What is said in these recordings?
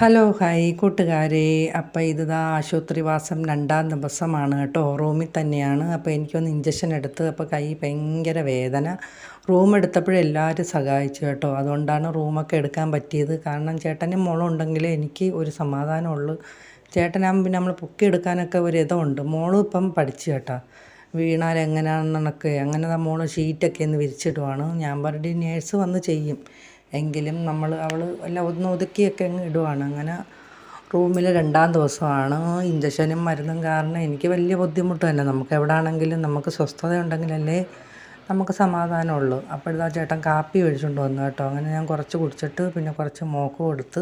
Hello hi കൂട്ടുകാരെ. അപ്പോൾ ഇതാ ആശുപത്രിവാസം രണ്ടാം ദിവസമാണ് കേട്ടോ. റൂമിൽ തന്നെയാണ്. അപ്പോൾ എനിക്കൊന്ന് ഇഞ്ചക്ഷൻ എടുത്ത് അപ്പോൾ കൈ ഭയങ്കര വേദന. റൂം എടുത്തപ്പോഴും എല്ലാവരും സഹായിച്ചു കേട്ടോ. അതുകൊണ്ടാണ് റൂമൊക്കെ എടുക്കാൻ പറ്റിയത്. കാരണം ചേട്ടനും മോളും ഉണ്ടെങ്കിൽ എനിക്ക് ഒരു സമാധാനമുള്ളൂ ചേട്ടനാകുമ്പോൾ പിന്നെ നമ്മൾ പൊക്കി എടുക്കാനൊക്കെ ഒരു ഇതുണ്ട്. മോളും ഇപ്പം പഠിച്ചു കേട്ടോ. വീണാൽ എങ്ങനെയാണെന്നൊക്കെ അങ്ങനെ മോൾ ഷീറ്റൊക്കെ ഒന്ന് വിരിച്ചിടുവാണ്. ഞാൻ പറഞ്ഞിട്ട് നേഴ്സ് വന്ന് ചെയ്യും. എങ്കിലും നമ്മൾ അവൾ എല്ലാം ഒന്ന് ഒതുക്കിയൊക്കെ അങ്ങ് ഇടുവാണ്. അങ്ങനെ റൂമിൽ രണ്ടാം ദിവസമാണ്. ഇഞ്ചക്ഷനും മരുന്നും കാരണം എനിക്ക് വലിയ ബുദ്ധിമുട്ട് തന്നെ നമുക്ക് എവിടെ ആണെങ്കിലും നമുക്ക് സ്വസ്ഥത ഉണ്ടെങ്കിലല്ലേ നമുക്ക് സമാധാനമുള്ളൂ. അപ്പോഴത്തെ ചേട്ടൻ കാപ്പി ഒഴിച്ചുകൊണ്ട് വന്നു കേട്ടോ. അങ്ങനെ ഞാൻ കുറച്ച് കുടിച്ചിട്ട് പിന്നെ കുറച്ച് മോക്ക് കൊടുത്ത്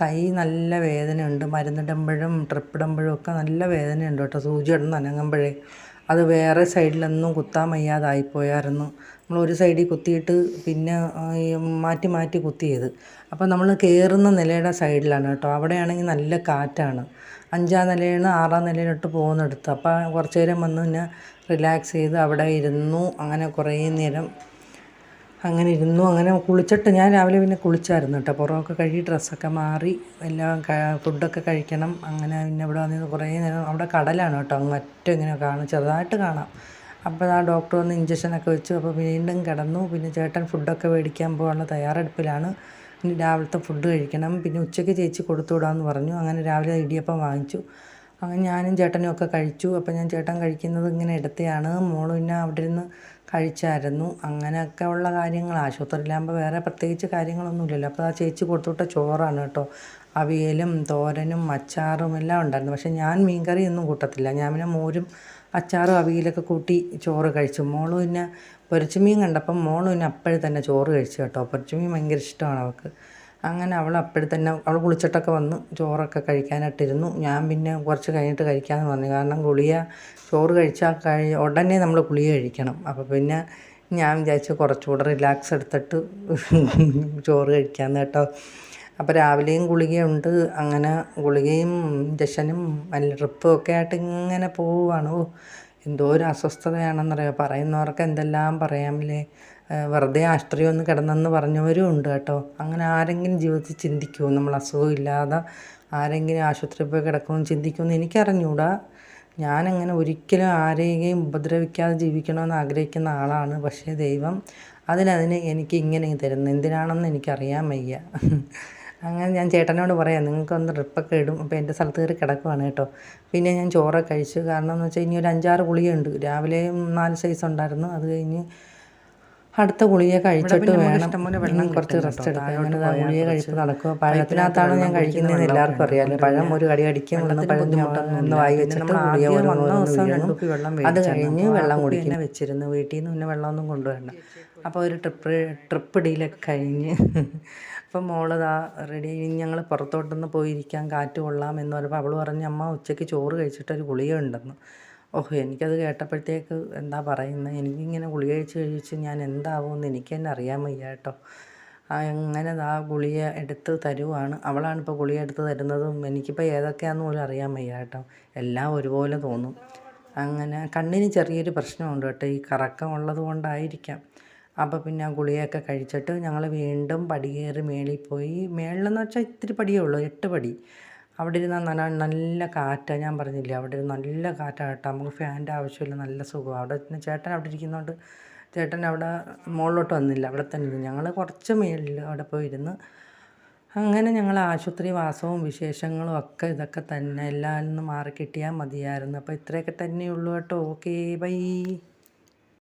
കൈ നല്ല വേദനയുണ്ട്. മരുന്നിടുമ്പോഴും ട്രിപ്പിടുമ്പോഴും ഒക്കെ നല്ല വേദനയുണ്ട് കേട്ടോ. സൂചി ഇടുന്ന അനങ്ങുമ്പോഴേ അത് വേറെ സൈഡിലൊന്നും കുത്താൻ വയ്യാതായിപ്പോയായിരുന്നു. നമ്മൾ ഒരു സൈഡിൽ കുത്തിയിട്ട് പിന്നെ മാറ്റി മാറ്റി കുത്തിയത്. അപ്പോൾ നമ്മൾ കയറുന്ന നിലയുടെ സൈഡിലാണ് കേട്ടോ. അവിടെയാണെങ്കിൽ നല്ല കാറ്റാണ്. അഞ്ചാം നിലയിൽ ആറാം നിലയിലോട്ട് പോകുന്നിടത്ത്. അപ്പോൾ കുറച്ച് നേരം വന്ന് പിന്നെ റിലാക്സ് ചെയ്ത് അവിടെ ഇരുന്നു. അങ്ങനെ കുറേ നേരം അങ്ങനെ ഇരുന്നു. അങ്ങനെ കുളിച്ചിട്ട് ഞാൻ രാവിലെ പിന്നെ കുളിച്ചായിരുന്നു കേട്ടോ. പുറമൊക്കെ കഴുകി ഡ്രസ്സൊക്കെ മാറി എല്ലാം ഫുഡൊക്കെ കഴിക്കണം. അങ്ങനെ പിന്നെ ഇവിടെ വന്നിരുന്ന് കുറേ നേരം അവിടെ കടലാണ് കേട്ടോ. അറ്റം ഇങ്ങനെ കാണും. ചെറുതായിട്ട് കാണാം. അപ്പോൾ ആ ഡോക്ടർ വന്ന് ഇഞ്ചക്ഷനൊക്കെ വെച്ചു. അപ്പോൾ വീണ്ടും കിടന്നു. പിന്നെ ചേട്ടൻ ഫുഡൊക്കെ മേടിക്കാൻ പോകാനുള്ള തയ്യാറെടുപ്പിലാണ്. ഇനി രാവിലത്തെ ഫുഡ് കഴിക്കണം. പിന്നെ ഉച്ചയ്ക്ക് ചേച്ചി കൊടുത്തു വിടാമെന്ന് പറഞ്ഞു. അങ്ങനെ രാവിലെ ഇടിയപ്പം വാങ്ങിച്ചു. അങ്ങനെ ഞാനും ചേട്ടനും ഒക്കെ കഴിച്ചു. അപ്പോൾ ഞാൻ ചേട്ടൻ കഴിക്കുന്നത് ഇങ്ങനെ ഇടത്തെയാണ് മോൾ പിന്നെ അവിടെ ഇരുന്ന് കഴിച്ചായിരുന്നു. അങ്ങനെയൊക്കെ ഉള്ള കാര്യങ്ങൾ. ആശുപത്രിയിലാകുമ്പോൾ വേറെ പ്രത്യേകിച്ച് കാര്യങ്ങളൊന്നുമില്ലല്ലോ. അപ്പോൾ ആ ചേച്ചി കൊടുത്തുവിട്ട ചോറാണ് കേട്ടോ. അവിയലും തോരനും അച്ചാറും എല്ലാം ഉണ്ടായിരുന്നു. പക്ഷേ ഞാൻ മീൻകറി ഒന്നും കൂട്ടത്തില്ല. ഞാൻ പിന്നെ മോരും അച്ചാറും അവിയലൊക്കെ കൂട്ടി ചോറ് കഴിച്ചു. മോൾ പിന്നെ പൊരിച്ചുമീൻ കണ്ടപ്പം മോൾ പിന്നെ അപ്പോഴേ തന്നെ ചോറ് കഴിച്ചു കേട്ടോ. പൊരിച്ചുമീൻ ഭയങ്കര ഇഷ്ടമാണ് അവൾക്ക്. അങ്ങനെ അവൾ അപ്പോഴത്തന്നെ അവൾ കുളിച്ചിട്ടൊക്കെ വന്ന് ചോറൊക്കെ കഴിക്കാനായിട്ടിരുന്നു. ഞാൻ പിന്നെ കുറച്ച് കഴിഞ്ഞിട്ട് കഴിക്കാമെന്ന് പറഞ്ഞു. കാരണം ഗുളിക ചോറ് കഴിച്ചാൽ കഴി ഉടനെ നമ്മൾ ഗുളിക കഴിക്കണം. അപ്പോൾ പിന്നെ ഞാൻ വിചാരിച്ചു കുറച്ചുകൂടെ റിലാക്സ് എടുത്തിട്ട് ചോറ് കഴിക്കാമെന്ന് കേട്ടോ. അപ്പോൾ രാവിലെയും ഗുളികയുണ്ട്. അങ്ങനെ ഗുളികയും ഇഞ്ചക്ഷനും നല്ല ട്രിപ്പും ഒക്കെ ആയിട്ട് ഇങ്ങനെ പോവുകയാണ്. ഓ എന്തോ ഒരു അസ്വസ്ഥതയാണെന്നറിയാം? പറയുന്നവർക്ക് എന്തെല്ലാം പറയാമില്ലേ വെറുതെ ആശുപത്രി ഒന്ന് കിടന്നെന്ന് പറഞ്ഞവരും ഉണ്ട് കേട്ടോ. അങ്ങനെ ആരെങ്കിലും ജീവിതത്തിൽ ചിന്തിക്കുമോ നമ്മൾ അസുഖമില്ലാതെ ആരെങ്കിലും ആശുപത്രിയിൽ പോയി കിടക്കുമെന്ന് ചിന്തിക്കുമെന്ന് എനിക്കറിഞ്ഞൂടാ. ഞാനങ്ങനെ ഒരിക്കലും ആരെയും ഉപദ്രവിക്കാതെ ജീവിക്കണമെന്ന് ആഗ്രഹിക്കുന്ന ആളാണ്. പക്ഷേ ദൈവം അതിനതിന് എനിക്ക് ഇങ്ങനെ തരുന്നു എന്തിനാണെന്ന് എനിക്കറിയാൻ വയ്യ. അങ്ങനെ ഞാൻ ചേട്ടനോട് പറയാം നിങ്ങൾക്കൊന്ന് ട്രിപ്പൊക്കെ ഇടും അപ്പോൾ എന്റെ സ്ഥലത്ത് കയറി കിടക്കുവാണ് കേട്ടോ. പിന്നെ ഞാൻ ചോറൊക്കെ കഴിച്ചു. കാരണം എന്ന് വെച്ചാൽ ഇനി ഒരു അഞ്ചാറ് ഗുളികയുണ്ട്. രാവിലെ നാല് സൈസ് ഉണ്ടായിരുന്നു. അത് കഴിഞ്ഞ് അടുത്ത ഗുളിക കഴിച്ചിട്ട് വേണം. കുറച്ച് റെസ്റ്റ് എടുക്കാം അങ്ങനെ ഗുളിക കഴിച്ച് നടക്കുക പഴത്തിനകത്താണ് ഞാൻ കഴിക്കുന്നതെന്ന് എല്ലാവർക്കും അറിയാമല്ലോ പഴം ഒരു കടി അടിക്കാൻ ഒന്ന് പഴുമുട്ടൊന്ന് വായി വെച്ചിട്ട് ഗുളിക അത് കഴിഞ്ഞ് വെള്ളം കുടിക്കുന്ന വെച്ചിരുന്നു. വീട്ടിൽ നിന്ന് പിന്നെ വെള്ളമൊന്നും കൊണ്ടുവരണം അപ്പോൾ ഒരു ട്രിപ്പ് ട്രിപ്പ് ഇടയിലൊക്കെ കഴിഞ്ഞ് അപ്പം മോളതാ റെഡി ഞങ്ങൾ പുറത്തോട്ടൊന്ന് പോയിരിക്കാം കാറ്റ് കൊള്ളാം എന്ന് പറയുമ്പോൾ അവൾ പറഞ്ഞു അമ്മ ഉച്ചയ്ക്ക് ചോറ് കഴിച്ചിട്ടൊരു ഗുളിക ഉണ്ടെന്ന്. ഓഹ് എനിക്കത് കേട്ടപ്പോഴത്തേക്ക് എന്താ പറയുന്നത് എനിക്കിങ്ങനെ ഗുളിക കഴിച്ച് കഴിച്ച് ഞാൻ എന്താവുമെന്ന് എനിക്ക് തന്നെ അറിയാൻ വയ്യ കേട്ടോ. അങ്ങനെ ആ ഗുളിക എടുത്ത് തരുവാണ്? അവളാണ് ഇപ്പോൾ ഗുളിക എടുത്ത് തരുന്നതും എനിക്കിപ്പോൾ ഏതൊക്കെയാണെന്ന് പോലും അറിയാൻ വയ്യ കേട്ടോ. എല്ലാം ഒരുപോലെ തോന്നും. അങ്ങനെ കണ്ണിന് ചെറിയൊരു പ്രശ്നമുണ്ട് കേട്ടോ. ഈ കറക്കം ഉള്ളത് കൊണ്ടായിരിക്കാം. അപ്പോൾ പിന്നെ ആ ഗുളികയൊക്കെ കഴിച്ചിട്ട് ഞങ്ങൾ വീണ്ടും പടി കയറി മേളിൽ പോയി. മേളിലെന്ന് വെച്ചാൽ ഇത്തിരി പടിയേ ഉള്ളൂ എട്ട് പടി. അവിടെ ഇരുന്ന നല്ല നല്ല കാറ്റാണ് ഞാൻ പറഞ്ഞില്ലേ അവിടെ ഇരുന്ന് നല്ല കാറ്റാണ് കേട്ടോ. നമുക്ക് ഫാനിന്റെ ആവശ്യമില്ല നല്ല സുഖം അവിടെ പിന്നെ ചേട്ടൻ അവിടെ ഇരിക്കുന്നതുകൊണ്ട് ചേട്ടൻ അവിടെ മുകളിലോട്ട് വന്നില്ല അവിടെ തന്നെ ഞങ്ങൾ കുറച്ച് മേളിൽ അവിടെ പോയി ഇരുന്ന് അങ്ങനെ ഞങ്ങൾ ആശുപത്രി വാസവും വിശേഷങ്ങളും ഒക്കെ ഇതൊക്കെ തന്നെ എല്ലാം നിന്ന് മാറി കിട്ടിയാൽ മതിയായിരുന്നു. അപ്പോൾ ഇത്രയൊക്കെ തന്നെയുള്ളൂ കേട്ടോ. Okay bye.